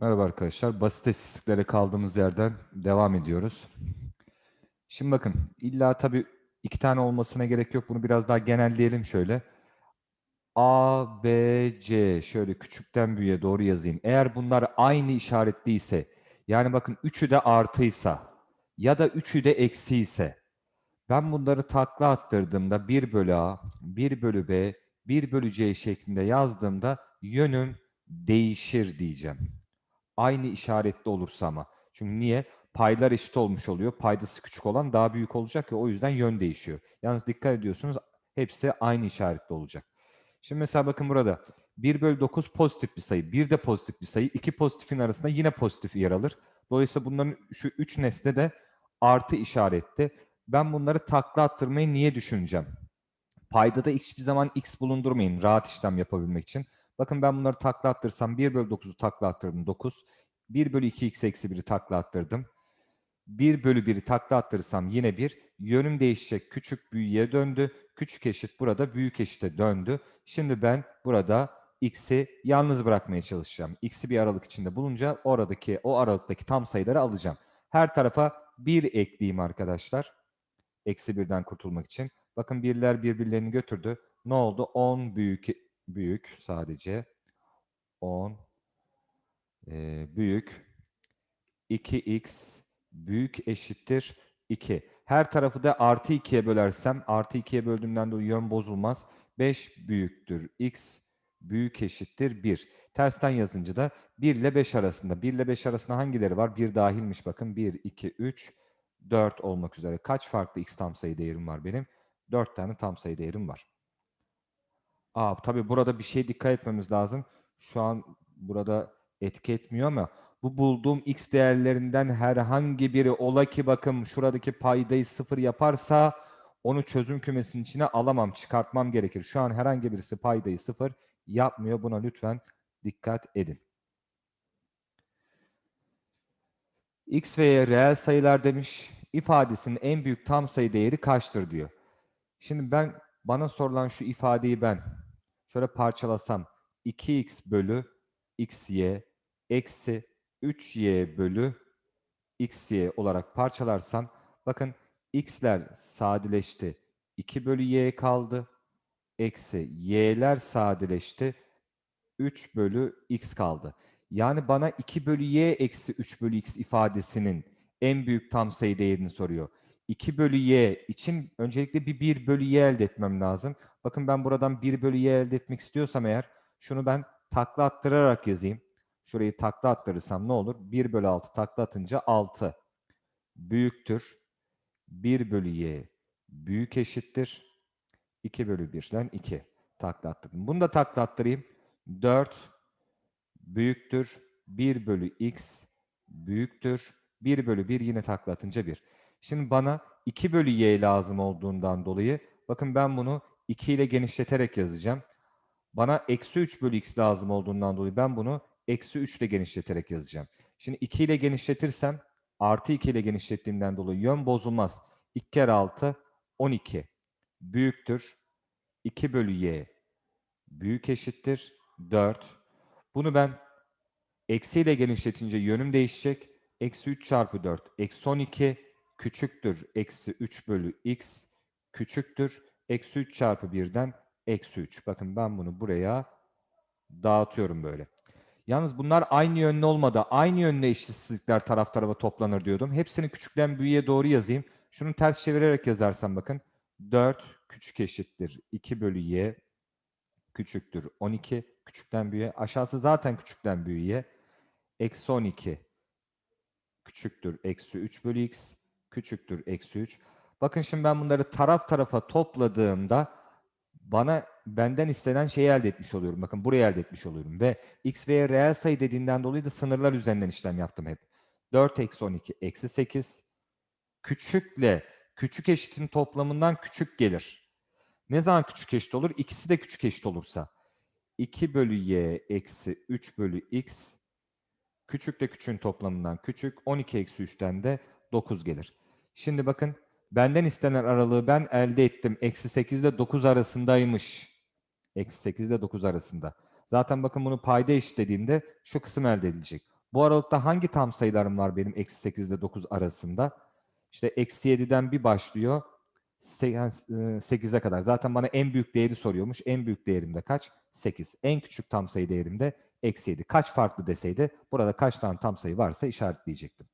Merhaba arkadaşlar. Basit istatistiklere kaldığımız yerden devam ediyoruz. Şimdi bakın illa tabii iki tane olmasına gerek yok. Bunu biraz daha genelleyelim şöyle. A, B, C şöyle küçükten büyüğe doğru yazayım. Eğer bunlar aynı işaretliyse yani bakın üçü de artıysa ya da üçü de eksi ben bunları takla attırdığımda 1 bölü A, 1 bölü B, 1 bölü C şeklinde yazdığımda yönüm değişir diyeceğim. Aynı işaretli olursa ama. Çünkü niye? Paylar eşit olmuş oluyor. Paydası küçük olan daha büyük olacak ya o yüzden yön değişiyor. Yalnız dikkat ediyorsunuz hepsi aynı işaretli olacak. Şimdi mesela bakın burada 1 bölü 9 pozitif bir sayı. 1 de pozitif bir sayı. 2 pozitifin arasında yine pozitif yer alır. Dolayısıyla bunların şu 3 nesne de artı işaretli. Ben bunları takla attırmayı niye düşüneceğim? Paydada hiçbir zaman x bulundurmayın rahat işlem yapabilmek için. Bakın ben bunları takla attırsam 1 bölü 9'u takla attırdım 9. 1 bölü 2x eksi 1'i takla attırdım. 1 bölü 1'i takla attırırsam yine 1. Yönüm değişecek. Küçük büyüğe döndü. Küçük eşit burada büyük eşite döndü. Şimdi ben burada x'i yalnız bırakmaya çalışacağım. x'i bir aralık içinde bulunca oradaki o aralıktaki tam sayıları alacağım. Her tarafa 1 ekleyeyim arkadaşlar. Eksi 1'den kurtulmak için. Bakın birler birbirlerini götürdü. Ne oldu? 10 büyük büyük sadece 10 e, büyük 2x büyük eşittir 2. Her tarafı da artı 2'ye bölersem artı 2'ye böldüğümden dolayı yön bozulmaz. 5 büyüktür x büyük eşittir 1. Tersten yazınca da 1 ile 5 arasında. 1 ile 5 arasında hangileri var? 1 dahilmiş bakın. 1, 2, 3, 4 olmak üzere. Kaç farklı x tam sayı değerim var benim? 4 tane tam sayı değerim var. Aa, tabii burada bir şey dikkat etmemiz lazım. Şu an burada etki etmiyor ama bu bulduğum x değerlerinden herhangi biri ola ki bakın şuradaki paydayı sıfır yaparsa onu çözüm kümesinin içine alamam, çıkartmam gerekir. Şu an herhangi birisi paydayı sıfır yapmıyor. Buna lütfen dikkat edin. x ve y reel sayılar demiş. ifadesinin en büyük tam sayı değeri kaçtır diyor. Şimdi ben bana sorulan şu ifadeyi ben şöyle parçalasam 2x bölü xy eksi 3y bölü xy olarak parçalarsam bakın x'ler sadeleşti. 2 bölü y kaldı. Eksi y'ler sadeleşti. 3 bölü x kaldı. Yani bana 2 bölü y eksi 3 bölü x ifadesinin en büyük tam sayı değerini soruyor. 2 bölü y için öncelikle bir 1 bölü y elde etmem lazım. Bakın ben buradan 1 bölü y elde etmek istiyorsam eğer şunu ben takla attırarak yazayım. Şurayı takla attırırsam ne olur? 1 bölü 6 takla atınca 6 büyüktür. 1 bölü y büyük eşittir. 2 bölü 1'den 2 takla attırdım. Bunu da takla attırayım. 4 büyüktür. 1 bölü x büyüktür. 1 bölü 1 yine takla atınca 1. Şimdi bana 2 bölü y lazım olduğundan dolayı bakın ben bunu 2 ile genişleterek yazacağım. Bana eksi 3 bölü x lazım olduğundan dolayı ben bunu eksi 3 ile genişleterek yazacağım. Şimdi 2 ile genişletirsem artı 2 ile genişlettiğimden dolayı yön bozulmaz. 2 kere 6 12 büyüktür. 2 bölü y büyük eşittir 4. Bunu ben eksi ile genişletince yönüm değişecek. Eksi 3 çarpı 4 eksi 12 küçüktür. Eksi 3 bölü x küçüktür. Eksi 3 çarpı 1'den eksi 3. Bakın ben bunu buraya dağıtıyorum böyle. Yalnız bunlar aynı yönlü olmadı. Aynı yönlü eşitsizlikler taraf tarafa toplanır diyordum. Hepsini küçükten büyüğe doğru yazayım. Şunu ters çevirerek yazarsam bakın. 4 küçük eşittir 2 bölü y küçüktür 12 küçükten büyüğe. Aşağısı zaten küçükten büyüğe. Eksi 12 küçüktür eksi 3 bölü x küçüktür eksi 3. Bakın şimdi ben bunları taraf tarafa topladığımda bana benden istenen şeyi elde etmiş oluyorum. Bakın buraya elde etmiş oluyorum. Ve x ve y reel sayı dediğinden dolayı da sınırlar üzerinden işlem yaptım hep. 4 eksi 12 eksi 8 küçükle küçük eşitin toplamından küçük gelir. Ne zaman küçük eşit olur? İkisi de küçük eşit olursa. 2 bölü y eksi 3 bölü x küçükle küçüğün toplamından küçük. 12 eksi 3'ten de 9 gelir. Şimdi bakın benden istenen aralığı ben elde ettim. Eksi 8 ile 9 arasındaymış. Eksi 8 ile 9 arasında. Zaten bakın bunu payda eşitlediğimde şu kısım elde edilecek. Bu aralıkta hangi tam sayılarım var benim eksi 8 ile 9 arasında? İşte eksi 7'den bir başlıyor. 8'e kadar. Zaten bana en büyük değeri soruyormuş. En büyük değerim de kaç? 8. En küçük tam sayı değerim de eksi 7. Kaç farklı deseydi burada kaç tane tam sayı varsa işaretleyecektim.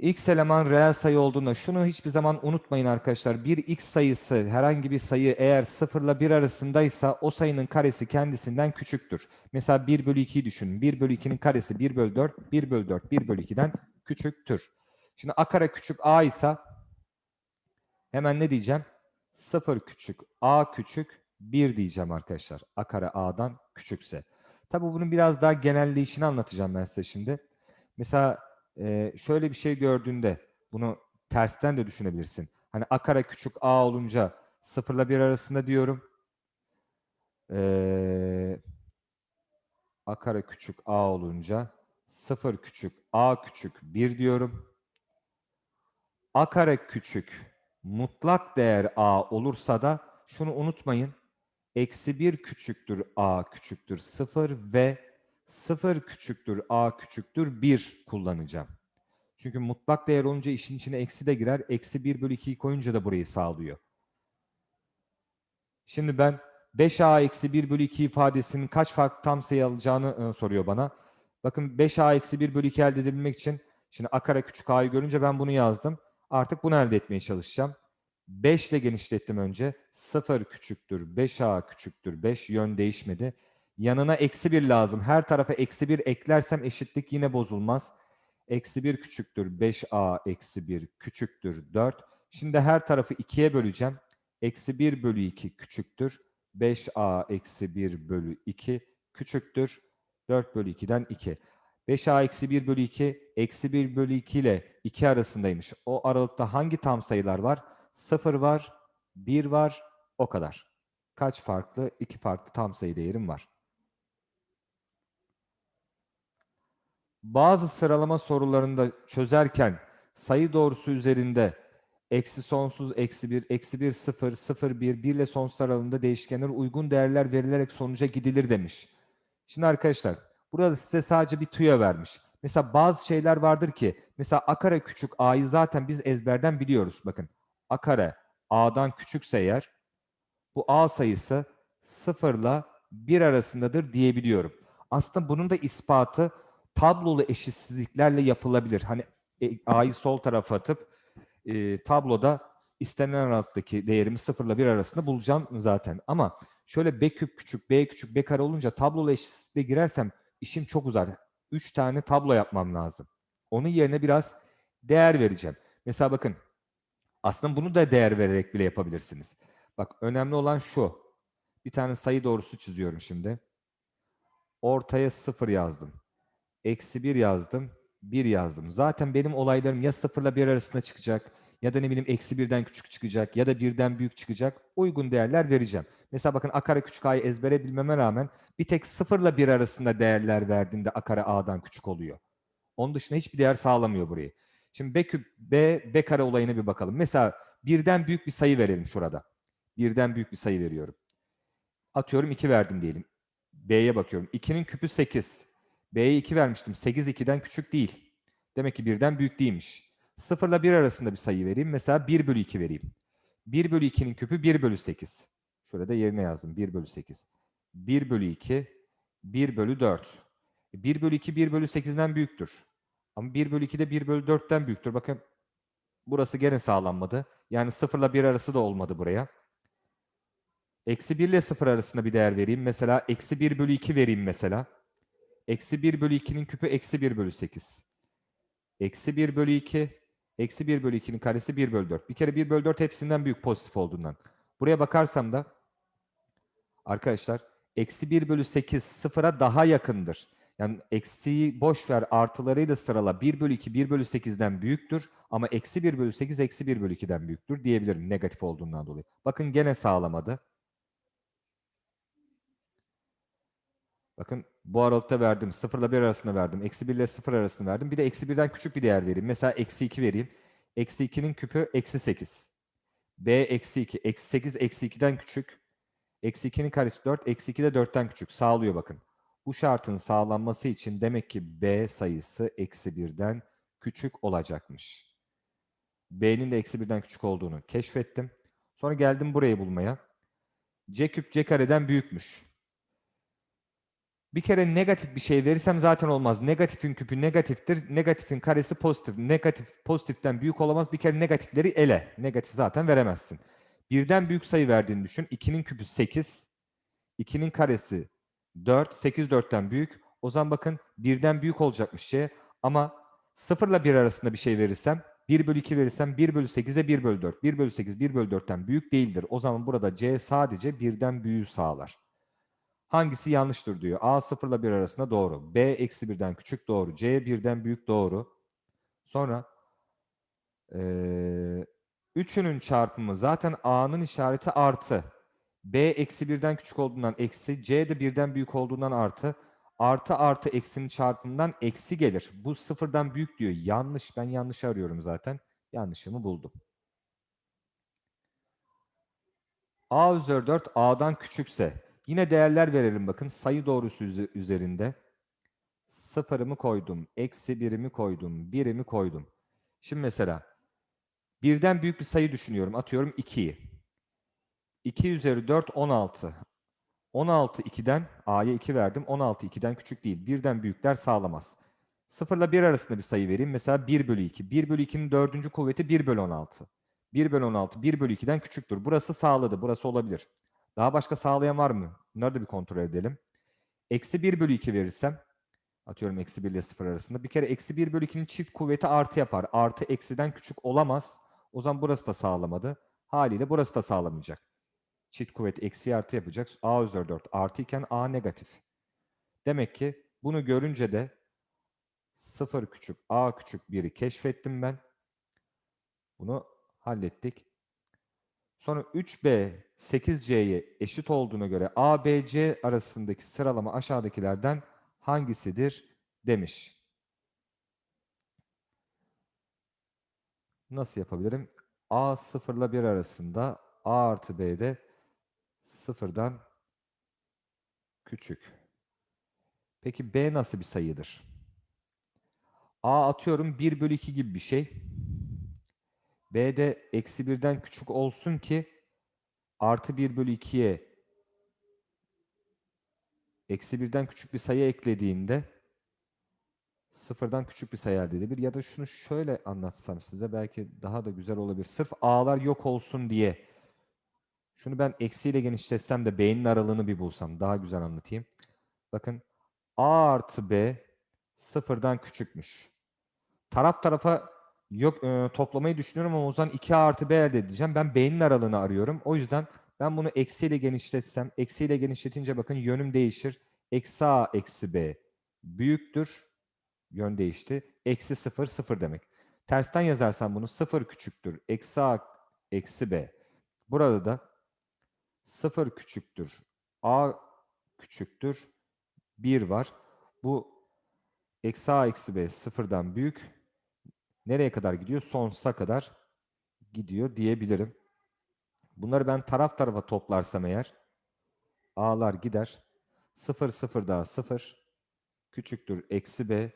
X eleman reel sayı olduğunda şunu hiçbir zaman unutmayın arkadaşlar. Bir x sayısı herhangi bir sayı eğer 0 ile 1 arasındaysa o sayının karesi kendisinden küçüktür. Mesela 1 bölü 2'yi düşünün. 1 bölü 2'nin karesi 1 bölü 4, 1 bölü 4, 1 bölü 2'den küçüktür. Şimdi a kare küçük a ise hemen ne diyeceğim? 0 küçük a küçük 1 diyeceğim arkadaşlar. a kare a'dan küçükse. Tabi bunun biraz daha genelleyişini anlatacağım ben size şimdi. Mesela e, şöyle bir şey gördüğünde bunu tersten de düşünebilirsin. Hani a kare küçük a olunca 0 ile 1 arasında diyorum. Ee, a kare küçük a olunca 0 küçük a küçük 1 diyorum. a kare küçük mutlak değer a olursa da şunu unutmayın. Eksi 1 küçüktür a küçüktür 0 ve 0 küçüktür a küçüktür 1 kullanacağım. Çünkü mutlak değer olunca işin içine eksi de girer. Eksi 1 bölü 2'yi koyunca da burayı sağlıyor. Şimdi ben 5a eksi 1 bölü 2 ifadesinin kaç farklı tam sayı alacağını e, soruyor bana. Bakın 5a eksi 1 bölü 2 elde edebilmek için şimdi a kare küçük a'yı görünce ben bunu yazdım. Artık bunu elde etmeye çalışacağım. 5 ile genişlettim önce. 0 küçüktür, 5a küçüktür, 5 yön değişmedi. Yanına eksi 1 lazım. Her tarafa eksi 1 eklersem eşitlik yine bozulmaz. Eksi 1 küçüktür 5a eksi 1 küçüktür 4. Şimdi her tarafı 2'ye böleceğim. Eksi 1 bölü 2 küçüktür. 5a eksi 1 bölü 2 küçüktür. 4 bölü 2'den 2. 5a eksi 1 bölü 2 eksi 1 bölü 2 ile 2 arasındaymış. O aralıkta hangi tam sayılar var? 0 var, 1 var, o kadar. Kaç farklı? 2 farklı tam sayı değerim var. Bazı sıralama sorularında çözerken sayı doğrusu üzerinde eksi sonsuz, eksi bir, eksi bir, sıfır, sıfır, bir, bir ile sonsuz aralığında değişkenler uygun değerler verilerek sonuca gidilir demiş. Şimdi arkadaşlar burada size sadece bir tüyo vermiş. Mesela bazı şeyler vardır ki mesela a kare küçük a'yı zaten biz ezberden biliyoruz. Bakın a kare a'dan küçükse eğer bu a sayısı sıfırla bir arasındadır diyebiliyorum. Aslında bunun da ispatı tablolu eşitsizliklerle yapılabilir. Hani e, A'yı sol tarafa atıp e, tabloda istenen aralıktaki değerimi 0 ile 1 arasında bulacağım zaten. Ama şöyle B küp küçük, B küçük, B kare olunca tablolu eşitsizliğe girersem işim çok uzar. 3 tane tablo yapmam lazım. Onun yerine biraz değer vereceğim. Mesela bakın aslında bunu da değer vererek bile yapabilirsiniz. Bak önemli olan şu. Bir tane sayı doğrusu çiziyorum şimdi. Ortaya 0 yazdım. Eksi 1 yazdım. 1 yazdım. Zaten benim olaylarım ya 0 ile 1 arasında çıkacak ya da ne bileyim eksi 1'den küçük çıkacak ya da 1'den büyük çıkacak. Uygun değerler vereceğim. Mesela bakın a küçük a'yı ezbere bilmeme rağmen bir tek 0 ile 1 arasında değerler verdiğimde a a'dan küçük oluyor. Onun dışında hiçbir değer sağlamıyor burayı. Şimdi b küp b b kare olayına bir bakalım. Mesela birden büyük bir sayı verelim şurada. Birden büyük bir sayı veriyorum. Atıyorum 2 verdim diyelim. B'ye bakıyorum. 2'nin küpü 8. B'ye 2 vermiştim. 8 2'den küçük değil. Demek ki 1'den büyük değilmiş. 0 ile 1 arasında bir sayı vereyim. Mesela 1 bölü 2 vereyim. 1 bölü 2'nin küpü 1 bölü 8. Şurada yerine yazdım. 1 bölü 8. 1 bölü 2, 1 bölü 4. 1 bölü 2, 1 bölü 8'den büyüktür. Ama 1 bölü 2 de 1 bölü 4'ten büyüktür. Bakın burası gene sağlanmadı. Yani 0 ile 1 arası da olmadı buraya. Eksi 1 ile 0 arasında bir değer vereyim. Mesela eksi 1 bölü 2 vereyim mesela. Eksi 1 bölü 2'nin küpü eksi 1 bölü 8. Eksi 1 bölü 2. Eksi 1 bölü 2'nin karesi 1 bölü 4. Bir kere 1 bölü 4 hepsinden büyük pozitif olduğundan. Buraya bakarsam da arkadaşlar eksi 1 bölü 8 sıfıra daha yakındır. Yani eksiyi boş ver artılarıyla sırala 1 bölü 2 1 bölü 8'den büyüktür. Ama eksi 1 bölü 8 eksi 1 bölü 2'den büyüktür diyebilirim negatif olduğundan dolayı. Bakın gene sağlamadı. Bakın bu aralıkta verdim. 0 ile 1 arasında verdim. Eksi 1 ile 0 arasında verdim. Bir de eksi 1'den küçük bir değer vereyim. Mesela eksi 2 vereyim. Eksi 2'nin küpü eksi 8. B eksi 2. Eksi 8 eksi 2'den küçük. Eksi 2'nin karesi 4. Eksi 2 de 4'ten küçük. Sağlıyor bakın. Bu şartın sağlanması için demek ki B sayısı eksi birden küçük olacakmış. B'nin de eksi birden küçük olduğunu keşfettim. Sonra geldim burayı bulmaya. C küp C kareden büyükmüş. Bir kere negatif bir şey verirsem zaten olmaz. Negatifin küpü negatiftir. Negatifin karesi pozitif. Negatif pozitiften büyük olamaz. Bir kere negatifleri ele. Negatif zaten veremezsin. Birden büyük sayı verdiğini düşün. 2'nin küpü 8. 2'nin karesi 4. 8 4'ten büyük. O zaman bakın birden büyük olacakmış şey. Ama 0 ile 1 arasında bir şey verirsem 1 bölü 2 verirsem 1 bölü 8'e 1 bölü 4. 1 bölü 8 1 bölü 4'ten büyük değildir. O zaman burada C sadece birden büyüğü sağlar. Hangisi yanlıştır diyor. A 0 ile 1 arasında doğru. B eksi 1'den küçük doğru. C birden büyük doğru. Sonra ee, üçünün çarpımı zaten A'nın işareti artı. B eksi 1'den küçük olduğundan eksi. C de birden büyük olduğundan artı. Artı artı eksinin çarpımından eksi gelir. Bu sıfırdan büyük diyor. Yanlış. Ben yanlış arıyorum zaten. Yanlışımı buldum. A üzeri 4 A'dan küçükse yine değerler verelim bakın. Sayı doğrusu üze- üzerinde. Sıfırımı koydum. Eksi birimi koydum. Birimi koydum. Şimdi mesela birden büyük bir sayı düşünüyorum. Atıyorum 2'yi. 2 üzeri 4 16. 16 2'den A'ya 2 verdim. 16 2'den küçük değil. Birden büyükler sağlamaz. 0 ile 1 arasında bir sayı vereyim. Mesela 1 bölü 2. 1 bölü 2'nin dördüncü kuvveti 1 bölü 16. 1 bölü 16 1 bölü 2'den küçüktür. Burası sağladı. Burası olabilir. Daha başka sağlayan var mı? Bunları da bir kontrol edelim. Eksi 1 bölü 2 verirsem atıyorum eksi 1 ile 0 arasında. Bir kere eksi 1 bölü 2'nin çift kuvveti artı yapar. Artı eksiden küçük olamaz. O zaman burası da sağlamadı. Haliyle burası da sağlamayacak. Çift kuvvet eksi artı yapacak. A üzeri 4 artı iken A negatif. Demek ki bunu görünce de 0 küçük A küçük 1'i keşfettim ben. Bunu hallettik. Sonra 3B 8C'ye eşit olduğuna göre A, B, C arasındaki sıralama aşağıdakilerden hangisidir demiş. Nasıl yapabilirim? A 0 ile 1 arasında A artı B'de sıfırdan küçük. Peki B nasıl bir sayıdır? A atıyorum 1 bölü 2 gibi bir şey. B de eksi 1'den küçük olsun ki artı 1 bölü 2'ye eksi 1'den küçük bir sayı eklediğinde sıfırdan küçük bir sayı elde edebilir. Ya da şunu şöyle anlatsam size belki daha da güzel olabilir. Sırf A'lar yok olsun diye şunu ben eksiyle genişletsem de B'nin aralığını bir bulsam daha güzel anlatayım. Bakın A artı B sıfırdan küçükmüş. Taraf tarafa yok e, toplamayı düşünüyorum ama o zaman 2A artı B elde edeceğim. Ben B'nin aralığını arıyorum. O yüzden ben bunu eksiyle genişletsem, eksiyle genişletince bakın yönüm değişir. Eksi A eksi B büyüktür. Yön değişti. Eksi 0 0 demek. Tersten yazarsam bunu 0 küçüktür. Eksi A eksi B. Burada da 0 küçüktür. A küçüktür. 1 var. Bu eksi A eksi B sıfırdan büyük. Nereye kadar gidiyor? Sonsuza kadar gidiyor diyebilirim. Bunları ben taraf tarafa toplarsam eğer A'lar gider. 0 0 daha 0 küçüktür. Eksi B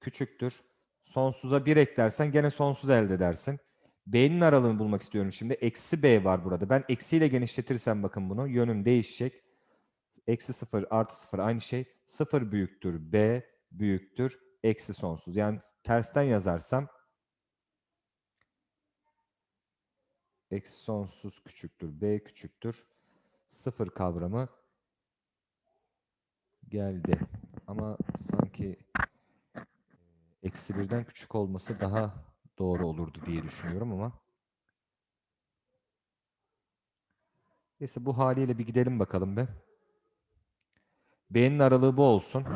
küçüktür. Sonsuza 1 eklersen gene sonsuz elde edersin. B'nin aralığını bulmak istiyorum şimdi. Eksi B var burada. Ben eksiyle genişletirsem bakın bunu. Yönüm değişecek. Eksi 0 artı 0 aynı şey. 0 büyüktür. B büyüktür. Eksi sonsuz. Yani tersten yazarsam eksi sonsuz küçüktür. B küçüktür. 0 kavramı geldi. Ama sanki e, eksi birden küçük olması daha doğru olurdu diye düşünüyorum ama. Neyse bu haliyle bir gidelim bakalım be. B'nin aralığı bu olsun.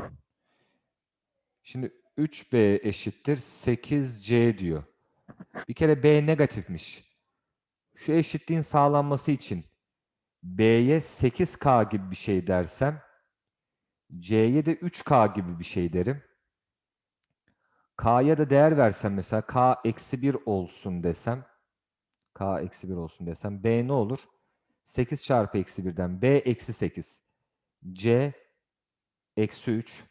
Şimdi 3B eşittir 8C diyor. Bir kere B negatifmiş. Şu eşitliğin sağlanması için B'ye 8K gibi bir şey dersem C'ye de 3K gibi bir şey derim. K'ya da değer versem mesela K eksi 1 olsun desem K eksi 1 olsun desem B ne olur? 8 çarpı eksi 1'den B eksi 8. C eksi 3.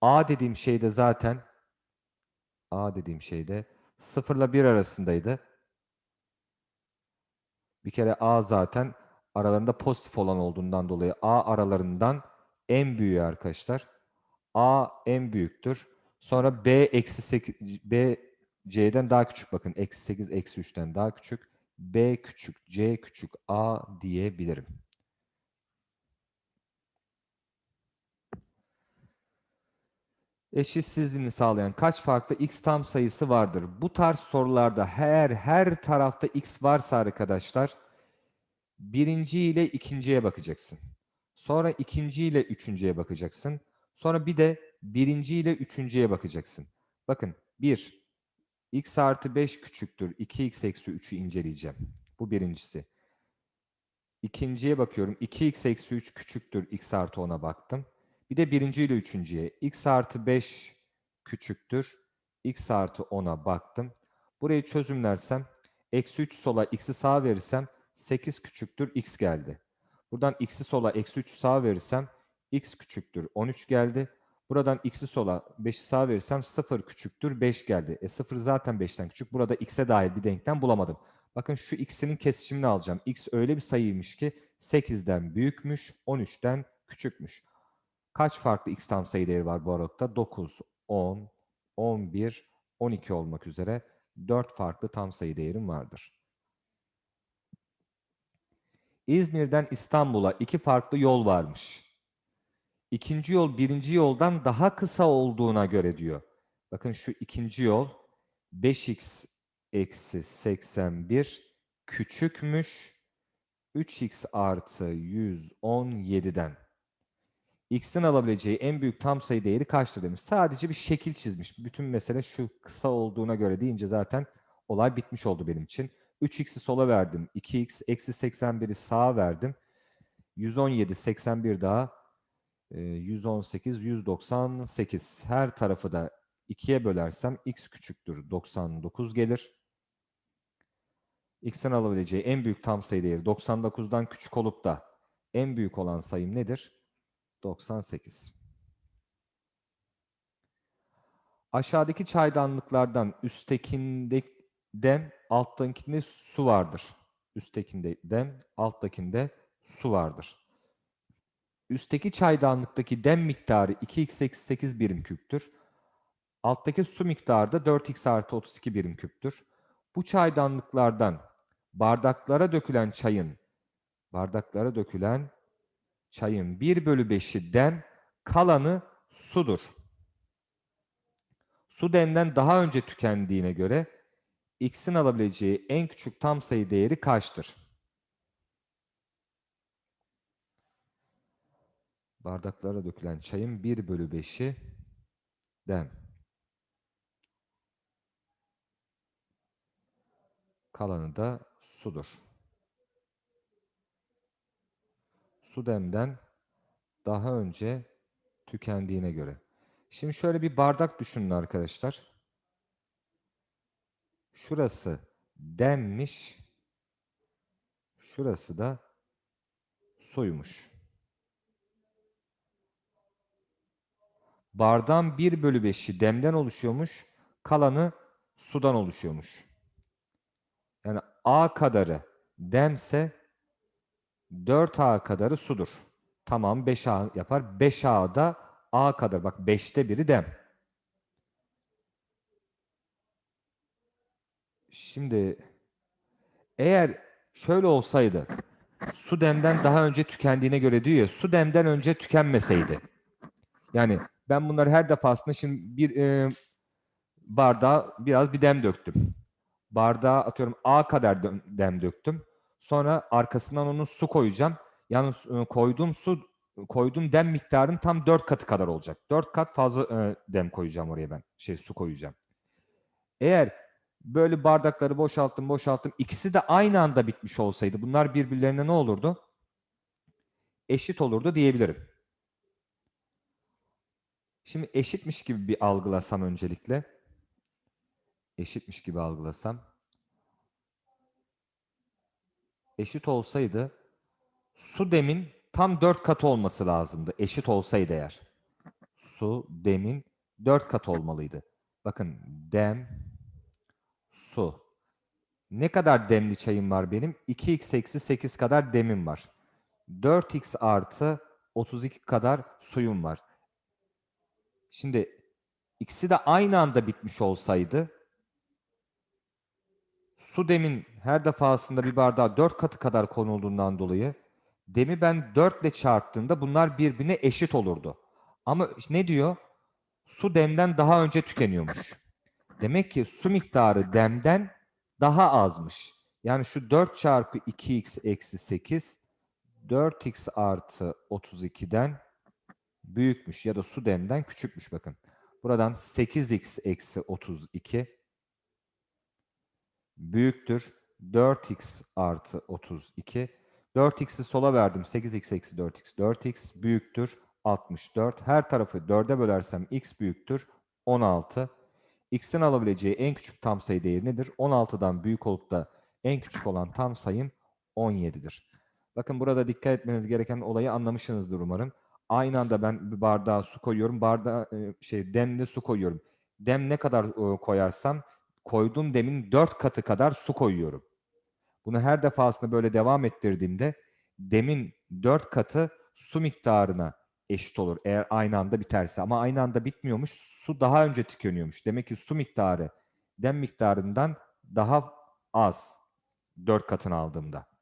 A dediğim şey de zaten A dediğim şey de 0 ile 1 arasındaydı. Bir kere A zaten aralarında pozitif olan olduğundan dolayı A aralarından en büyüğü arkadaşlar. A en büyüktür. Sonra B eksi 8, B C'den daha küçük bakın. Eksi 8 eksi 3'ten daha küçük. B küçük, C küçük, A diyebilirim. Eşitsizliğini sağlayan kaç farklı x tam sayısı vardır? Bu tarz sorularda her her tarafta x varsa arkadaşlar birinci ile ikinciye bakacaksın. Sonra ikinci ile üçüncüye bakacaksın. Sonra bir de birinci ile üçüncüye bakacaksın. Bakın 1, x artı 5 küçüktür. 2x eksi 3'ü inceleyeceğim. Bu birincisi. İkinciye bakıyorum. 2x eksi 3 küçüktür. x artı 10'a baktım. Bir de birinci ile üçüncüye. x artı 5 küçüktür. x artı 10'a baktım. Burayı çözümlersem eksi 3 sola x'i sağa verirsem 8 küçüktür x geldi. Buradan x'i sola eksi 3 sağa verirsem x küçüktür 13 geldi. Buradan x'i sola 5'i sağa verirsem 0 küçüktür 5 geldi. E 0 zaten 5'ten küçük. Burada x'e dair bir denklem bulamadım. Bakın şu x'inin kesişimini alacağım. x öyle bir sayıymış ki 8'den büyükmüş, 13'ten küçükmüş. Kaç farklı x tam sayı değeri var bu aralıkta? 9, 10, 11, 12 olmak üzere 4 farklı tam sayı değerim vardır. İzmir'den İstanbul'a iki farklı yol varmış. İkinci yol birinci yoldan daha kısa olduğuna göre diyor. Bakın şu ikinci yol 5x eksi 81 küçükmüş 3x artı 117'den. X'in alabileceği en büyük tam sayı değeri kaçtır demiş. Sadece bir şekil çizmiş. Bütün mesele şu kısa olduğuna göre deyince zaten olay bitmiş oldu benim için. 3x'i sola verdim. 2x eksi 81'i sağa verdim. 117, 81 daha. e, 118, 198. Her tarafı da 2'ye bölersem x küçüktür. 99 gelir. x'in alabileceği en büyük tam sayı değeri 99'dan küçük olup da en büyük olan sayım nedir? 98. Aşağıdaki çaydanlıklardan üsttekinde dem, alttakinde su vardır. Üsttekinde dem, alttakinde su vardır. Üstteki çaydanlıktaki dem miktarı 2x eksi 8 birim küptür. Alttaki su miktarı da 4x artı 32 birim küptür. Bu çaydanlıklardan bardaklara dökülen çayın bardaklara dökülen çayın 1 bölü 5'i dem, kalanı sudur. Su demden daha önce tükendiğine göre x'in alabileceği en küçük tam sayı değeri kaçtır? Bardaklara dökülen çayın 1 bölü 5'i dem. Kalanı da sudur. Su demden daha önce tükendiğine göre. Şimdi şöyle bir bardak düşünün arkadaşlar. Şurası demmiş. Şurası da suymuş. Bardağın 1 bölü 5'i demden oluşuyormuş. Kalanı sudan oluşuyormuş. Yani A kadarı demse 4A kadarı sudur. Tamam 5A yapar. 5A da A kadar. Bak 5'te biri dem. Şimdi eğer şöyle olsaydı su demden daha önce tükendiğine göre diyor ya su demden önce tükenmeseydi. Yani ben bunları her defasında şimdi bir e, bardağa biraz bir dem döktüm. Bardağa atıyorum A kadar dem döktüm. Sonra arkasından onu su koyacağım. Yalnız e, koyduğum su koyduğum dem miktarının tam 4 katı kadar olacak. 4 kat fazla dem koyacağım oraya ben. Şey su koyacağım. Eğer böyle bardakları boşalttım boşalttım ikisi de aynı anda bitmiş olsaydı bunlar birbirlerine ne olurdu? Eşit olurdu diyebilirim. Şimdi eşitmiş gibi bir algılasam öncelikle. Eşitmiş gibi algılasam. Eşit olsaydı su demin tam 4 katı olması lazımdı. Eşit olsaydı eğer. su, demin 4 kat olmalıydı. Bakın dem, su. Ne kadar demli çayım var benim? 2x eksi 8 kadar demim var. 4x artı 32 kadar suyum var. Şimdi ikisi de aynı anda bitmiş olsaydı su demin her defasında bir bardağa 4 katı kadar konulduğundan dolayı demi ben 4 ile çarptığımda bunlar birbirine eşit olurdu. Ama ne diyor? Su demden daha önce tükeniyormuş. Demek ki su miktarı demden daha azmış. Yani şu 4 çarpı 2x eksi 8 4x artı 32'den büyükmüş ya da su demden küçükmüş bakın. Buradan 8x eksi 32 büyüktür 4x artı 32. 4x'i sola verdim. 8x eksi 4x. 4x büyüktür 64. Her tarafı 4'e bölersem x büyüktür 16. x'in alabileceği en küçük tam sayı değeri nedir? 16'dan büyük olup da en küçük olan tam sayım 17'dir. Bakın burada dikkat etmeniz gereken olayı anlamışsınızdır umarım. Aynı anda ben bir bardağa su koyuyorum. Bardağa e, şey demli su koyuyorum. Dem ne kadar e, koyarsam koyduğum demin 4 katı kadar su koyuyorum. Bunu her defasında böyle devam ettirdiğimde demin 4 katı su miktarına eşit olur eğer aynı anda biterse. Ama aynı anda bitmiyormuş. Su daha önce tükeniyormuş. Demek ki su miktarı dem miktarından daha az 4 katını aldığımda.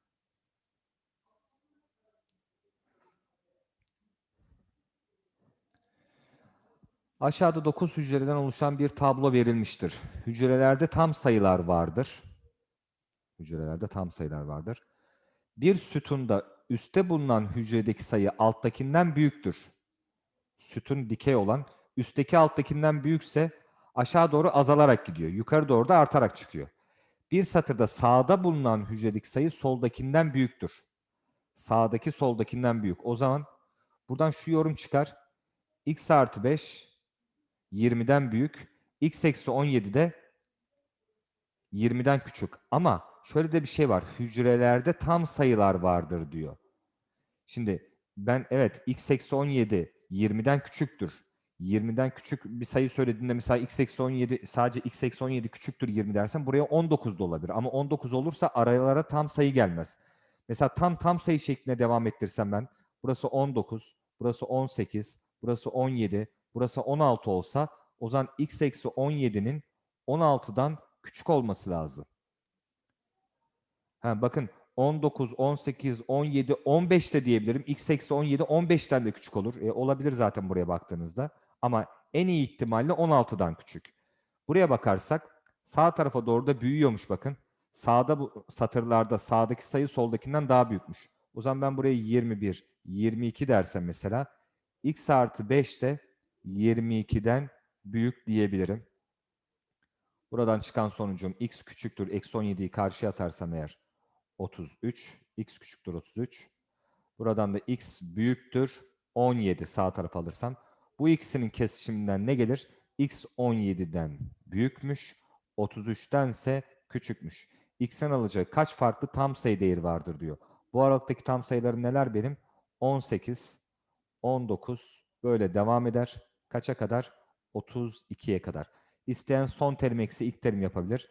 Aşağıda 9 hücreden oluşan bir tablo verilmiştir. Hücrelerde tam sayılar vardır. Hücrelerde tam sayılar vardır. Bir sütunda üstte bulunan hücredeki sayı alttakinden büyüktür. Sütun dikey olan üstteki alttakinden büyükse aşağı doğru azalarak gidiyor. Yukarı doğru da artarak çıkıyor. Bir satırda sağda bulunan hücredeki sayı soldakinden büyüktür. Sağdaki soldakinden büyük. O zaman buradan şu yorum çıkar. x artı 5 20'den büyük. X eksi 17 de 20'den küçük. Ama şöyle de bir şey var. Hücrelerde tam sayılar vardır diyor. Şimdi ben evet x eksi 17 20'den küçüktür. 20'den küçük bir sayı söylediğinde mesela x eksi 17 sadece x eksi 17 küçüktür 20 dersen buraya 19 da olabilir. Ama 19 olursa aralara tam sayı gelmez. Mesela tam tam sayı şeklinde devam ettirsem ben burası 19, burası 18, burası 17, burası 16 olsa o zaman x eksi 17'nin 16'dan küçük olması lazım. Ha, bakın 19, 18, 17, 15 de diyebilirim. x eksi 17 15'ten de küçük olur. E, olabilir zaten buraya baktığınızda. Ama en iyi ihtimalle 16'dan küçük. Buraya bakarsak sağ tarafa doğru da büyüyormuş bakın. Sağda bu satırlarda sağdaki sayı soldakinden daha büyükmüş. O zaman ben buraya 21, 22 dersem mesela x artı 5 de 22'den büyük diyebilirim. Buradan çıkan sonucum x küçüktür. Eksi 17'yi karşıya atarsam eğer 33. x küçüktür 33. Buradan da x büyüktür 17 sağ tarafa alırsam. Bu ikisinin kesişiminden ne gelir? x 17'den büyükmüş. 33'ten ise küçükmüş. x'in alacağı kaç farklı tam sayı değeri vardır diyor. Bu aralıktaki tam sayılarım neler benim? 18, 19 böyle devam eder. Kaça kadar? 32'ye kadar. İsteyen son terim eksi ilk terim yapabilir.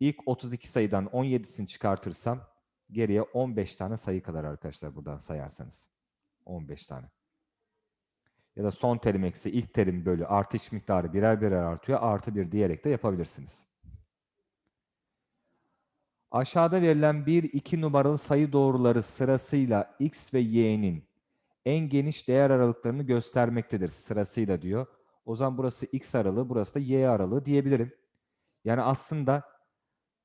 İlk 32 sayıdan 17'sini çıkartırsam geriye 15 tane sayı kalır arkadaşlar buradan sayarsanız. 15 tane. Ya da son terim eksi ilk terim bölü artış miktarı birer birer artıyor. Artı bir diyerek de yapabilirsiniz. Aşağıda verilen 1, 2 numaralı sayı doğruları sırasıyla x ve y'nin en geniş değer aralıklarını göstermektedir sırasıyla diyor. O zaman burası x aralığı, burası da y aralığı diyebilirim. Yani aslında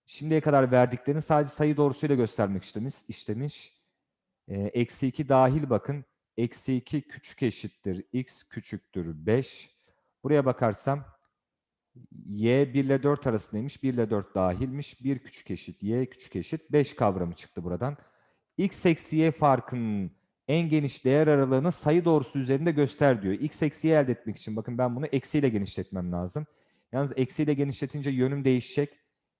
şimdiye kadar verdiklerini sadece sayı doğrusuyla göstermek istemiş. istemiş. E, eksi 2 dahil bakın. Eksi 2 küçük eşittir. x küçüktür 5. Buraya bakarsam y 1 ile 4 arasındaymış. 1 ile 4 dahilmiş. 1 küçük eşit, y küçük eşit. 5 kavramı çıktı buradan. x eksi y farkının en geniş değer aralığını sayı doğrusu üzerinde göster diyor. X eksiyi elde etmek için bakın ben bunu eksiyle genişletmem lazım. Yalnız eksiyle genişletince yönüm değişecek.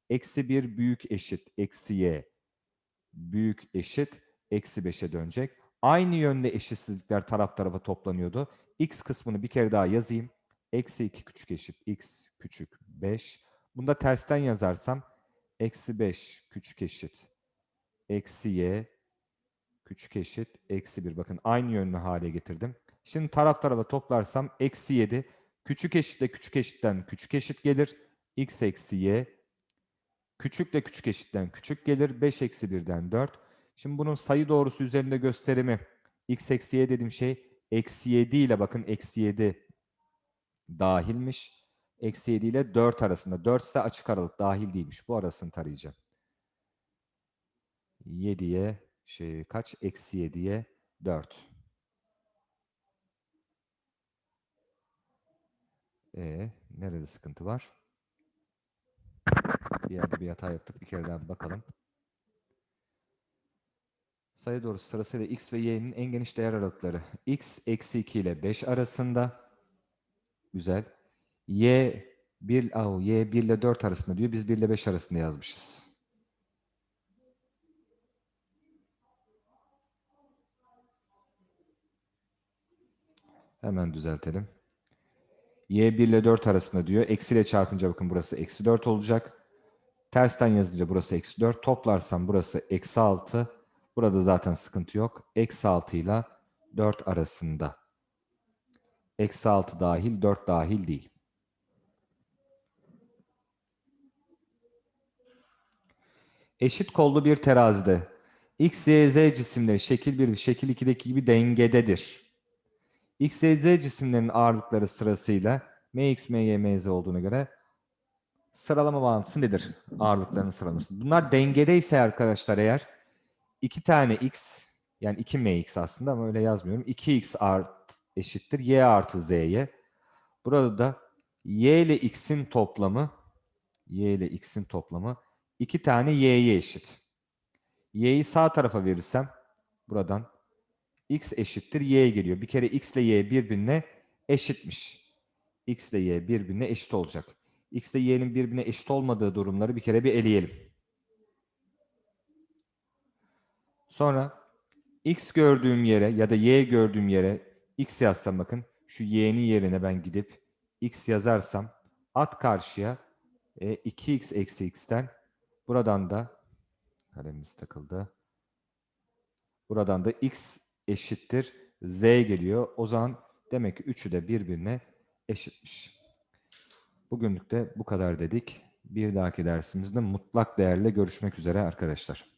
Eksi 1 büyük eşit eksi y büyük eşit eksi 5'e dönecek. Aynı yönde eşitsizlikler taraf tarafa toplanıyordu. X kısmını bir kere daha yazayım. Eksi 2 küçük eşit x küçük 5. Bunu da tersten yazarsam eksi 5 küçük eşit eksi y küçük eşit eksi 1. Bakın aynı yönlü hale getirdim. Şimdi taraf tarafa toplarsam eksi 7 küçük eşitle küçük eşitten küçük eşit gelir. x eksi y küçükle küçük eşitten küçük gelir. 5 eksi 1'den 4. Şimdi bunun sayı doğrusu üzerinde gösterimi x eksi y dediğim şey eksi 7 ile bakın eksi 7 dahilmiş. Eksi 7 ile 4 arasında. 4 ise açık aralık dahil değilmiş. Bu arasını tarayacağım. 7'ye şey kaç? Eksi 7'ye 4. E nerede sıkıntı var? Bir yerde bir hata yaptık. Bir kere daha bakalım. Sayı doğrusu sırasıyla x ve y'nin en geniş değer aralıkları. x eksi 2 ile 5 arasında. Güzel. y 1, oh, y 1 ile 4 arasında diyor. Biz 1 ile 5 arasında yazmışız. Hemen düzeltelim. y 1 ile 4 arasında diyor. Eksi ile çarpınca bakın burası eksi 4 olacak. Tersten yazınca burası eksi 4. Toplarsam burası eksi 6. Burada zaten sıkıntı yok. Eksi 6 ile 4 arasında. Eksi 6 dahil, 4 dahil değil. Eşit kollu bir terazide X, Y, Z cisimleri şekil 1 ve şekil 2'deki gibi dengededir. X, Y, Z cisimlerinin ağırlıkları sırasıyla MX, MY, MZ olduğuna göre sıralama bağıntısı nedir? Ağırlıklarının sıralaması. Bunlar dengedeyse arkadaşlar eğer iki tane X yani 2 MX aslında ama öyle yazmıyorum. 2X art eşittir Y artı Z'ye. Burada da Y ile X'in toplamı Y ile X'in toplamı iki tane Y'ye eşit. Y'yi sağ tarafa verirsem buradan X eşittir Y geliyor. Bir kere X ile Y birbirine eşitmiş. X ile Y birbirine eşit olacak. X ile Y'nin birbirine eşit olmadığı durumları bir kere bir eleyelim. Sonra X gördüğüm yere ya da Y gördüğüm yere X yazsam bakın şu Y'nin yerine ben gidip X yazarsam at karşıya e, 2X eksi X'ten buradan da kalemimiz takıldı. Buradan da X eşittir Z geliyor. O zaman demek ki üçü de birbirine eşitmiş. Bugünlük de bu kadar dedik. Bir dahaki dersimizde mutlak değerle görüşmek üzere arkadaşlar.